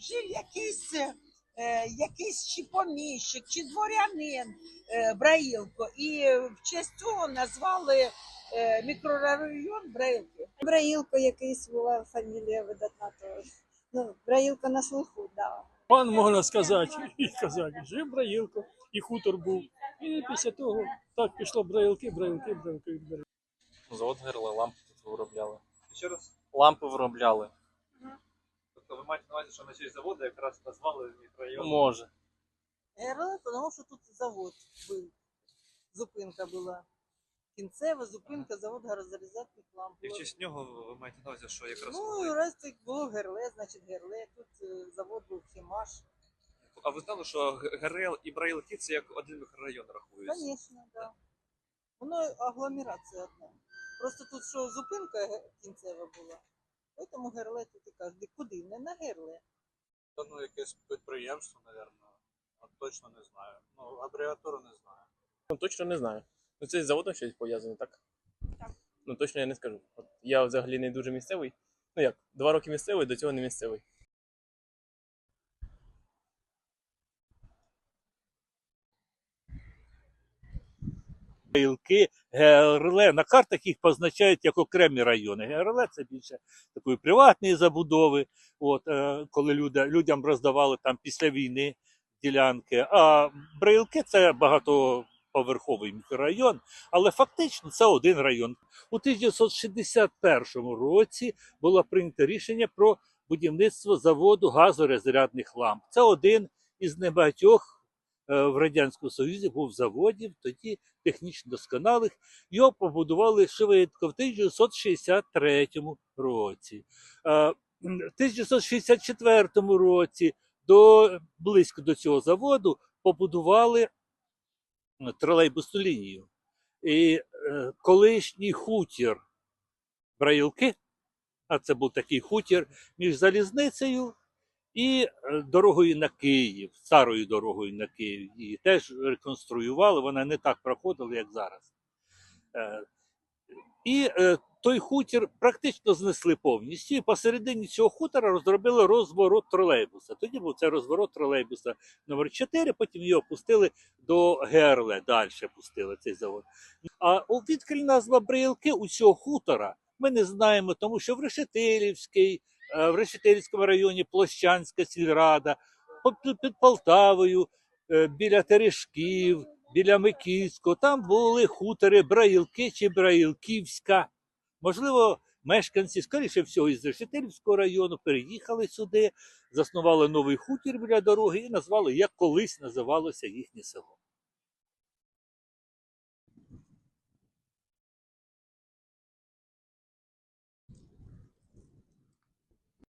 жив якийсь, е, якийсь чи поміщик, чи дворянин е, Браїлко, і в честь цього назвали е, мікрорайон Браїлки. Браїлко якийсь була фамілія видатна теж. Ну, Браїлко на слуху, да. Пан можна сказати, і казати, жив Браїлко, і хутор був. І після того так пішло Браїлки, Браїлки, Браїлки, Браїлки. Завод герли, лампи тут виробляли. Ще раз. Лампи виробляли. Маєте на увазі, що на честь заводу якраз назвали мікрорайон. Може. ГРЛ, тому що тут завод був. Зупинка була. Кінцева зупинка, завод газорезервних ламп. І в честь нього ви маєте на увазі, що якраз. Ну, коли- і раз так було ГРЛ, значить ГРЛ. Тут е, завод був Хімаш. А ви знали, що ГРЛ і Браїлки це як один мікрорайон рахується? Звісно, так. Да. Воно агломерація одна. Просто тут що зупинка ге- кінцева була. Тому герле тут і кажуть, куди? Не на герле. Та ну якесь підприємство, напевно. От точно не знаю. Ну, абревіатуру не знаю. Ну точно не знаю. Ну це з заводом щось пов'язано, так? Так. Ну точно я не скажу. От я взагалі не дуже місцевий. Ну як, два роки місцевий, до цього не місцевий. Гілки ГРЛ. На картах їх позначають як окремі райони. ГРЛ це більше такої приватної забудови, от, е, коли люди, людям роздавали там після війни ділянки. А Брилки це багатоповерховий мікрорайон, але фактично це один район. У 1961 році було прийнято рішення про будівництво заводу газорезрядних ламп. Це один із небагатьох в Радянському Союзі був заводів, тоді технічно досконалих. Його побудували швидко в 1963 році. Е, В 1964 році до, близько до цього заводу побудували тролейбусну лінію. І е, колишній хутір Браїлки, а це був такий хутір між залізницею і е, дорогою на Київ, старою дорогою на Київ. Її теж реконструювали, вона не так проходила, як зараз. Е, І е, той хутір практично знесли повністю. І посередині цього хутора розробили розворот тролейбуса. Тоді був це розворот тролейбуса номер 4 потім його пустили до Герле, далі пустили цей завод. А у відкрій назва Брилки у цього хутора ми не знаємо, тому що в Решетилівській, в Решетилівському районі Площанська сільрада, під Полтавою, е, біля Терешків, біля Микільського, там були хутори Браїлки чи Браїлківська. Можливо, мешканці, скоріше всього, із Решетилівського району переїхали сюди, заснували новий хутір біля дороги і назвали, як колись називалося їхнє село.